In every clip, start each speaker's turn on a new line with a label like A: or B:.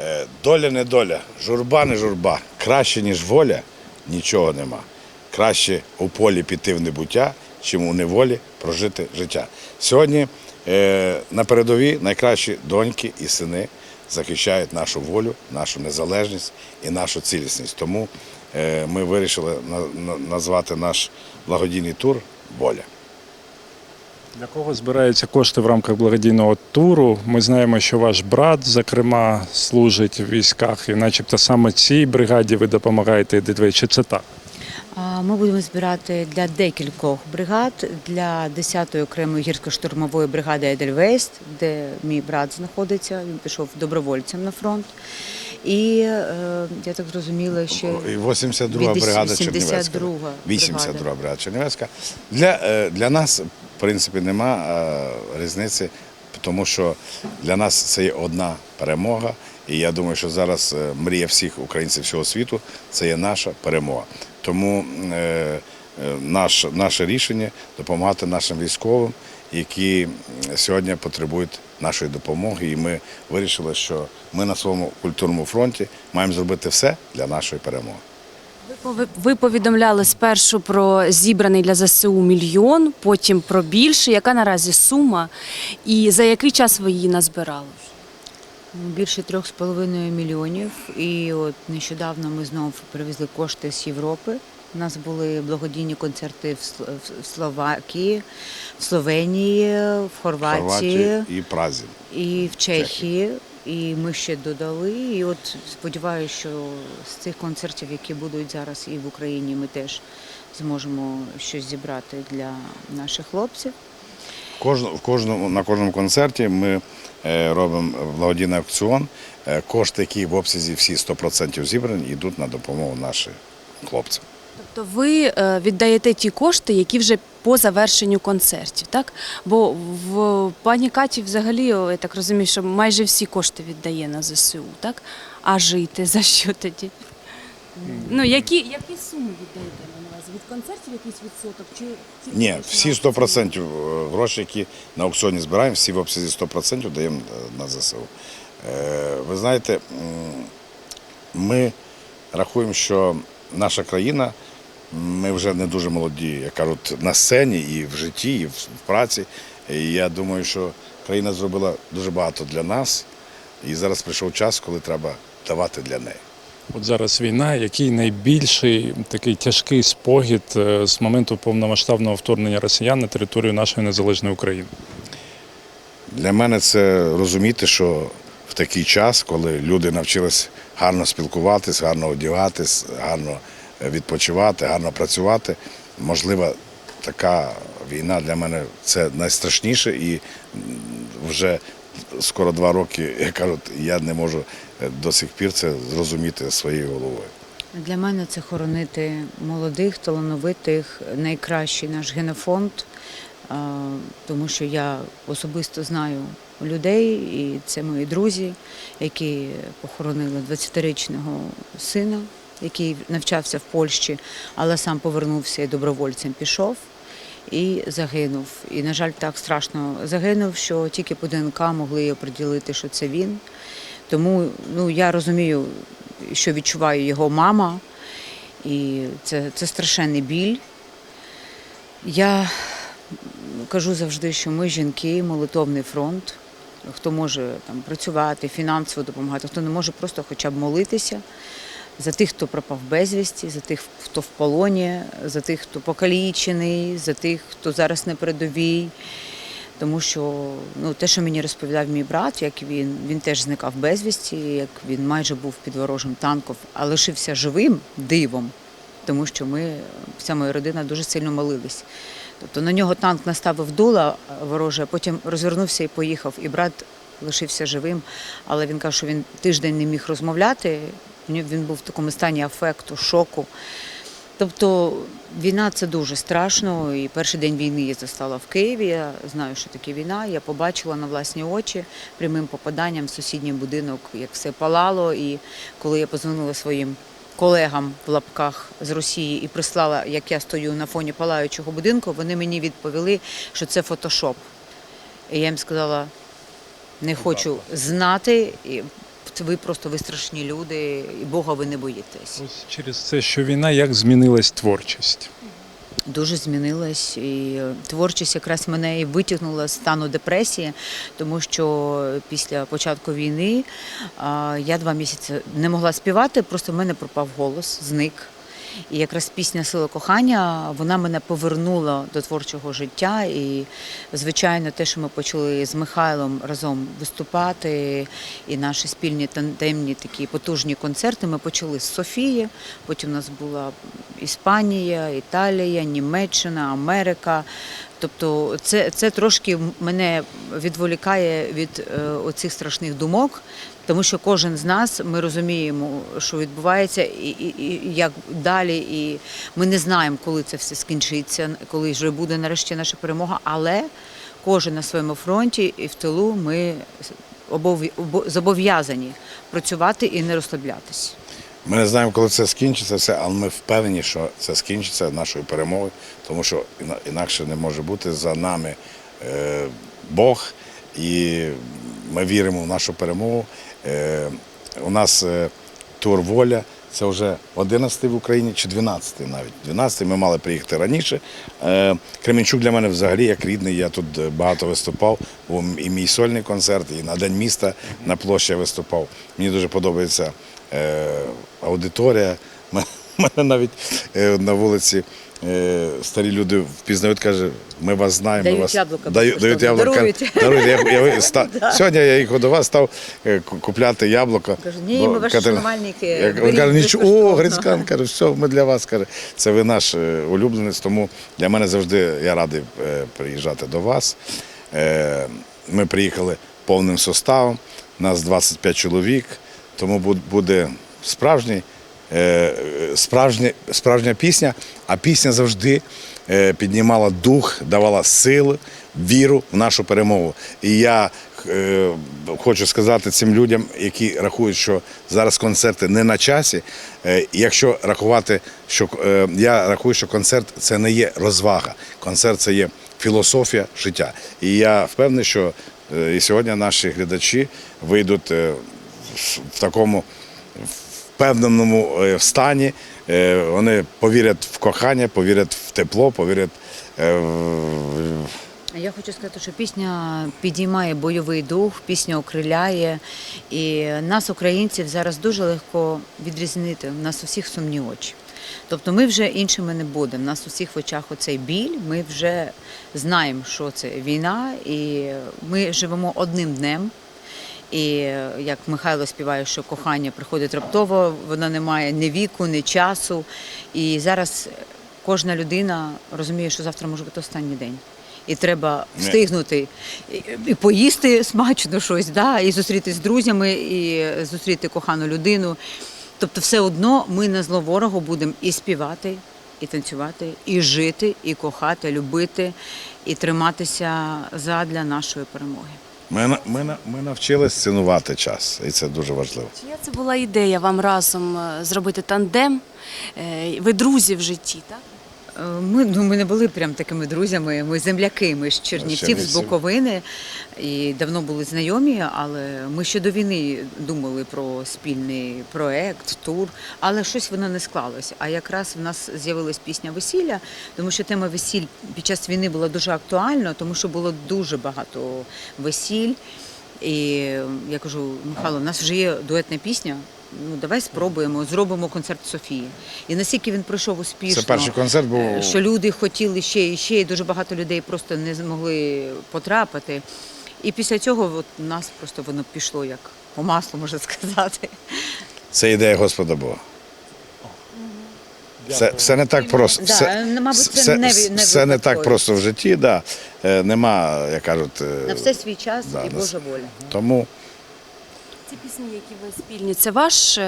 A: Е, Доля не доля, журба не журба. Краще, ніж воля, нічого нема. Краще у полі піти в небуття, чим у неволі прожити життя. Сьогодні е, на передовій найкращі доньки і сини захищають нашу волю, нашу незалежність і нашу цілісність. Тому е, ми вирішили на- на- назвати наш благодійний тур Воля.
B: Для кого збираються кошти в рамках благодійного туру? Ми знаємо, що ваш брат, зокрема, служить в військах, і начебто саме цій бригаді ви допомагаєте ідти. Чи це так?
C: Ми будемо збирати для декількох бригад для 10-ї окремої гірсько-штурмової бригади Едельвейст, де мій брат знаходиться. Він пішов добровольцем на фронт. І е, я так зрозуміла, що
A: І 82 бригада
C: 82
A: Чернівецька.
C: бригада.
A: 82 бригада Чернівецька. Для, е, для нас, в принципі, нема е, різниці, тому що для нас це є одна перемога. І я думаю, що зараз мрія всіх українців всього світу це є наша перемога. Тому е, е, наш, наше рішення допомагати нашим військовим, які сьогодні потребують нашої допомоги. І ми вирішили, що ми на своєму культурному фронті маємо зробити все для нашої перемоги.
D: Ви повідомляли спершу про зібраний для ЗСУ мільйон, потім про більше. Яка наразі сума? І за який час ви її назбирали?
C: більше трьох з половиною мільйонів. І от нещодавно ми знову привезли кошти з Європи. У нас були благодійні концерти в Словакії, в Словенії, в Хорватії.
A: Хорватії і Празі.
C: і в Чехії. І ми ще додали. І от сподіваюся, що з цих концертів, які будуть зараз і в Україні, ми теж зможемо щось зібрати для наших хлопців.
A: В кожному, на кожному концерті ми е, робимо благодійний аукціон. Е, Кошти, які в обсязі всі 100% зібрані, йдуть на допомогу нашим хлопцям.
D: Тобто ви е, віддаєте ті кошти, які вже по завершенню концертів, так? Бо в пані Каті взагалі, я так розумію, що майже всі кошти віддає на ЗСУ, так? А жити за що тоді? Ну, які, які суми віддаєте на увазі? Від концертів якийсь відсоток? Чи тільки
A: Ні, всі 100% гроші, які на аукціоні збираємо, всі в обсязі 100% даємо е, на ЗСУ. Е, Ви знаєте, ми рахуємо, що наша країна, ми вже не дуже молоді, як кажуть, на сцені і в житті, і в праці. І я думаю, що країна зробила дуже багато для нас. І зараз прийшов час, коли треба давати для неї.
B: От зараз війна, який найбільший такий тяжкий спогід е, з моменту повномасштабного вторгнення росіян на територію нашої незалежної України?
A: Для мене це розуміти, що в такий час, коли люди навчились гарно спілкуватись, гарно одягатись, гарно е, відпочивати, гарно працювати, можливо, така війна для мене це найстрашніше. І вже скоро два роки, як кажуть, я не можу е, до сих пір це зрозуміти своєю головою.
C: Для мене це хоронити молодих, талановитих, найкращий наш генофонд, тому що я особисто знаю людей, і це мої друзі, які похоронили 20-річного сина, який навчався в Польщі, але сам повернувся і добровольцем пішов. І загинув. І, на жаль, так страшно загинув, що тільки по ДНК могли оприділити, що це він. Тому ну, я розумію, що відчуває його мама, і це, це страшенний біль. Я кажу завжди, що ми жінки, молитовний фронт. Хто може там працювати, фінансово допомагати, хто не може просто хоча б молитися за тих, хто пропав безвісті, за тих, хто в полоні, за тих, хто покалічений, за тих, хто зараз на передовій. Тому що ну, те, що мені розповідав мій брат, як він, він теж зникав безвісті, як він майже був під ворожим танком, а лишився живим дивом, тому що ми, вся моя родина дуже сильно молились. Тобто на нього танк наставив дула вороже, потім розвернувся і поїхав. І брат лишився живим, але він каже, що він тиждень не міг розмовляти. Він був в такому стані афекту, шоку. Тобто війна це дуже страшно. І перший день війни я застала в Києві. Я знаю, що таке війна. Я побачила на власні очі прямим попаданням в сусідній будинок, як все палало. І коли я позвонила своїм колегам в лапках з Росії і прислала, як я стою на фоні палаючого будинку, вони мені відповіли, що це фотошоп. І я їм сказала, не хочу знати. І ви просто ви страшні люди, і Бога ви не боїтесь.
B: Ось через це, що війна, як змінилась творчість?
C: Дуже змінилась, і творчість якраз мене і витягнула з стану депресії, тому що після початку війни я два місяці не могла співати, просто в мене пропав голос, зник. І якраз пісня Сила кохання вона мене повернула до творчого життя. І, звичайно, те, що ми почали з Михайлом разом виступати, і наші спільні тандемні такі потужні концерти. Ми почали з Софії, потім у нас була Іспанія, Італія, Німеччина, Америка. Тобто це, це трошки мене відволікає від е, оцих страшних думок, тому що кожен з нас ми розуміємо, що відбувається, і, і, і як далі. І ми не знаємо, коли це все скінчиться, коли вже буде нарешті наша перемога. Але кожен на своєму фронті і в тилу ми обов- зобов'язані працювати і не розслаблятись.
A: Ми не знаємо, коли це скінчиться, все, але ми впевнені, що це скінчиться нашою перемогою, тому що інакше не може бути за нами е, Бог, і ми віримо в нашу перемогу. Е, у нас е, тур воля. Це вже 11 в Україні чи 12 навіть. 12 ми мали приїхати раніше. Кременчук для мене взагалі як рідний. Я тут багато виступав. Був і мій сольний концерт, і на День міста на площі я виступав. Мені дуже подобається аудиторія. У мене навіть е, на вулиці е, старі люди впізнають, каже, ми вас знаємо.
C: Дають
A: вас...
C: яблука
A: Даю- дають яблука.
C: дарують.
A: Дарують. Я, я, ста- Сьогодні я їх до вас став е, ку- купляти яблука.
C: Кажу, ні,
A: Бо
C: ми ваші
A: Катерина-
C: шанувальники,
A: Він каже, нічого, о. Грицькан, каже, все, ми для вас, каже. Це ви наш е, улюбленець, тому для мене завжди я радий е, приїжджати до вас. Е, Ми приїхали повним составом, нас 25 чоловік, тому буд- буде справжній, е, справжня, справжня пісня, а пісня завжди е, піднімала дух, давала сили, віру в нашу перемогу. І я е, хочу сказати цим людям, які рахують, що зараз концерти не на часі. якщо рахувати, що я рахую, що концерт це не є розвага, концерт це є філософія життя. І я впевнений, що і сьогодні наші глядачі вийдуть в- такому впевненому е, стані. Е, Вони повірять в кохання, повірять в тепло, повірять е,
C: Я хочу сказати, що пісня підіймає бойовий дух, пісня окриляє. І нас, українців, зараз дуже легко відрізнити. У нас у всіх сумні очі. Тобто ми вже іншими не будемо. У нас у всіх в очах оцей біль. Ми вже знаємо, що це війна, і ми живемо одним днем. І е, як Михайло співає, що кохання приходить раптово, воно не має ні віку, ні часу. І зараз кожна людина розуміє, що завтра може бути останній день. І треба встигнути і, і поїсти смачно щось, да, і зустрітися з друзями, і зустріти кохану людину. Тобто, все одно ми на зло ворогу будемо і співати, і танцювати, і жити, і кохати, любити, і триматися задля нашої перемоги.
A: Ми, ми, ми навчилися цінувати час, і це дуже важливо.
D: Чия це була ідея вам разом е, зробити тандем? Е, Ви друзі в житті, так?
C: Е, Ми, ну, ми не були прям такими друзями. Ми земляки, ми з Чернівців, з. Буковини і давно були знайомі, але ми ще до війни думали про спільний проект, тур, але щось воно не склалось. А якраз в нас з'явилась пісня весілля, тому що тема весіль під час війни була дуже актуальна, тому що було дуже багато весіль. І я кажу, Михайло, у нас вже є дуетна пісня. Ну давай спробуємо, зробимо концерт Софії. І наскільки він пройшов успішно.
A: Це перший концерт був.
C: Е, що люди хотіли ще і ще, і дуже багато людей просто не змогли потрапити. І після цього от у нас просто воно пішло як по маслу, можна сказати.
A: Це ідея Господа Бога. Все, все не так просто.
C: Да,
A: все,
C: ну, мабуть, це
A: все,
C: не ви- не
A: все не так
C: випадково.
A: просто в житті, да. Е, нема, як кажуть. е,
C: На все свій час
A: да,
C: і
A: на
C: Божа воля.
A: Тому
D: Ці пісні, які ви спільні, це ваш е,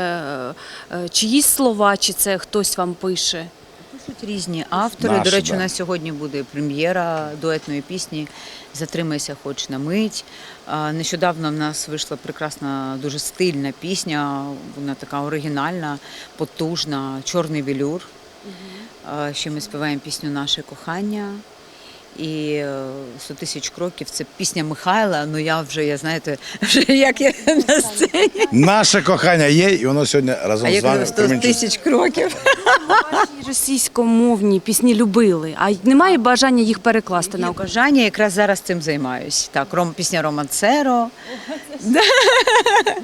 D: е, чиїсь слова, чи це хтось вам пише?
C: Пишуть різні автори.
A: Наші,
C: До речі,
A: да.
C: у нас сьогодні буде прем'єра дуетної пісні Затримайся хоч на мить. Нещодавно в нас вийшла прекрасна, дуже стильна пісня. Вона така оригінальна, потужна, чорний велюр. А, Ще ми співаємо пісню Наше кохання. І е, «100 тисяч кроків це пісня Михайла. Ну я вже, я знаєте, вже як я на сцені.
A: Наше кохання є, і воно сьогодні разом
C: А
A: з
C: я
A: вами.
C: кажу, 100
A: Кременчуці.
C: тисяч кроків.
D: Ваші російськомовні пісні любили, а немає бажання їх перекласти на українську?
C: бажання якраз зараз цим займаюсь. Так, ром, пісня Романцеро. Да.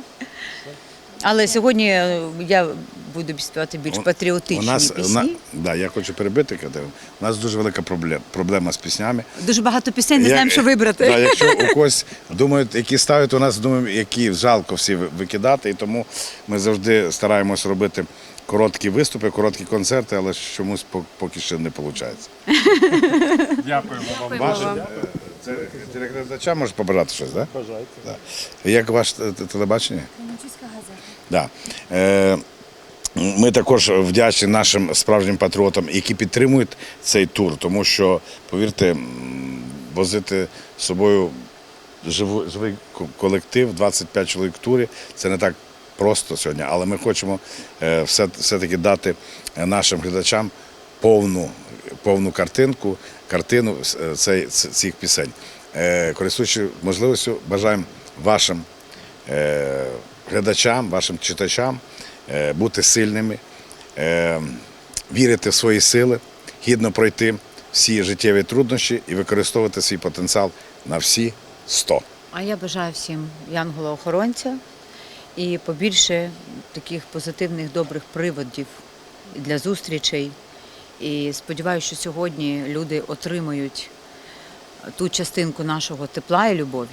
C: Але сьогодні е, я буду співати більш патріотичні
A: у нас,
C: пісні.
A: на- да, я хочу перебити, Катерину. У нас дуже велика проблема, проблема з піснями.
C: Дуже багато пісень, не
A: Як-
C: знаємо, що вибрати.
A: Да, якщо у когось думають, які ставлять, у нас думаємо, які жалко всі викидати, і тому ми завжди стараємось робити короткі виступи, короткі концерти, але чомусь по- поки що не виходить.
B: Дякуємо вам.
A: Ваше, е, це телеглядача може побажати щось, так? Да? Да. Як ваше те- те- телебачення? Да. Е, ми також вдячні нашим справжнім патріотам, які підтримують цей тур, тому що, повірте, возити з собою живий ко- колектив, 25 чоловік в турі, це не так просто сьогодні, але ми хочемо е, все, все-таки дати нашим глядачам повну, повну картинку, картину е, цих пісень. Е, Користуючи можливістю, бажаємо вашим глядачам, вашим читачам бути сильними, е, вірити в свої сили, гідно пройти всі життєві труднощі і використовувати свій потенціал на всі 100.
C: А я бажаю всім янгола-охоронця і побільше таких позитивних добрих приводів для зустрічей. І сподіваюся, що сьогодні люди отримають ту частинку нашого тепла і любові.